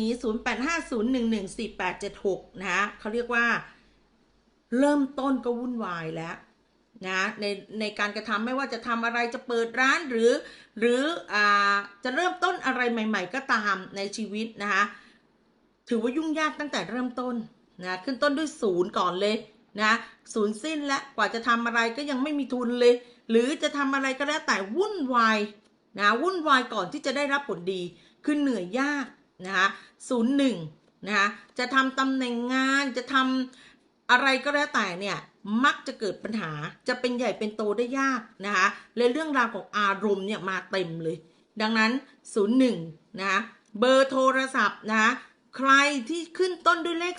นี้ 0850114876นะฮะเขาเรียกว่า เริ่มต้นก็วุ่นวายแล้วนะในในการกระทำไม่ว่าจะทำอะไรจะเปิดร้านหรือ หรืออ่าจะเริ่มต้นอะไรใหม่ ๆ ก็ตามในชีวิตนะคะถือว่ายุ่งยากตั้งแต่เริ่มต้นนะขึ้นต้นด้วยศูนย์ก่อนเลยนะศูนย์สิ้นและกว่าจะทำอะไรก็ยังไม่มีทุนเลย หรือจะทำอะไรก็แล้วแต่วุ่นวายนะวุ่นวายก่อนที่จะได้รับผลดีคือเหนื่อยยาก นะคะศูนย์หนึ่งนะคะจะทำตำแหน่งงานจะทำอะไรก็แล้วแต่เนี่ยมักจะเกิดปัญหาจะเป็นใหญ่เป็นโตได้ยากนะคะเลยเรื่องราวของอารมณ์เนี่ยมาเต็มเลย ดังนั้น 01นะคะเบอร์โทรศัพท์นะคะใครที่ขึ้นต้นด้วยเลข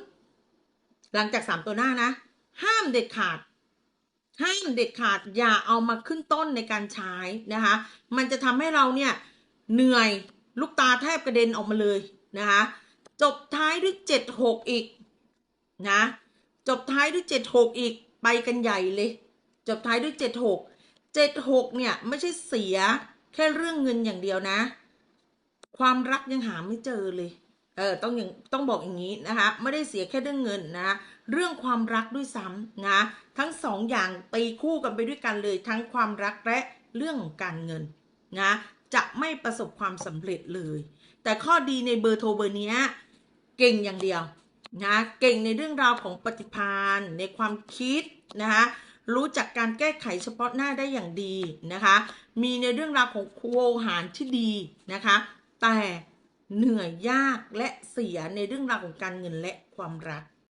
0 หลังจาก 3 ตัวหน้านะ ห้ามเด็ดขาด ห้ามเด็ดขาดอย่าเอามาขึ้นต้นในการใช้นะคะมันจะทำให้เราเนี่ยเหนื่อย ลูกตาแทบกระเด็นออกมาเลยนะคะ จบท้ายด้วย76อีกนะ จบท้ายด้วย76อีกไปกันใหญ่เลย จบท้ายด้วย76 76เนี่ยไม่ใช่เสียแค่เรื่องเงินอย่างเดียวนะ ความรักยังหาไม่เจอเลย เออต้องอย่างต้องบอกอย่างนี้นะคะไม่ได้เสียแค่เรื่องเงินนะเรื่องความรักด้วยซ้ำนะทั้งสองอย่างตีคู่กันไปด้วยกันเลย ทั้งความรักและเรื่องของการเงินนะ จะไม่ประสบความสำเร็จเลย แต่ข้อดีในเบอร์โทรเบอร์เนี้ยเก่งอย่างเดียวนะเก่งในเรื่องราวของปฏิภาณในความคิดนะคะรู้จักการแก้ไขเฉพาะหน้าได้อย่างดีนะคะ มีในเรื่องราวของโวหารที่ดีนะคะ แต่เหนื่อยยากและเสียในเรื่องราวของการเงินและความรัก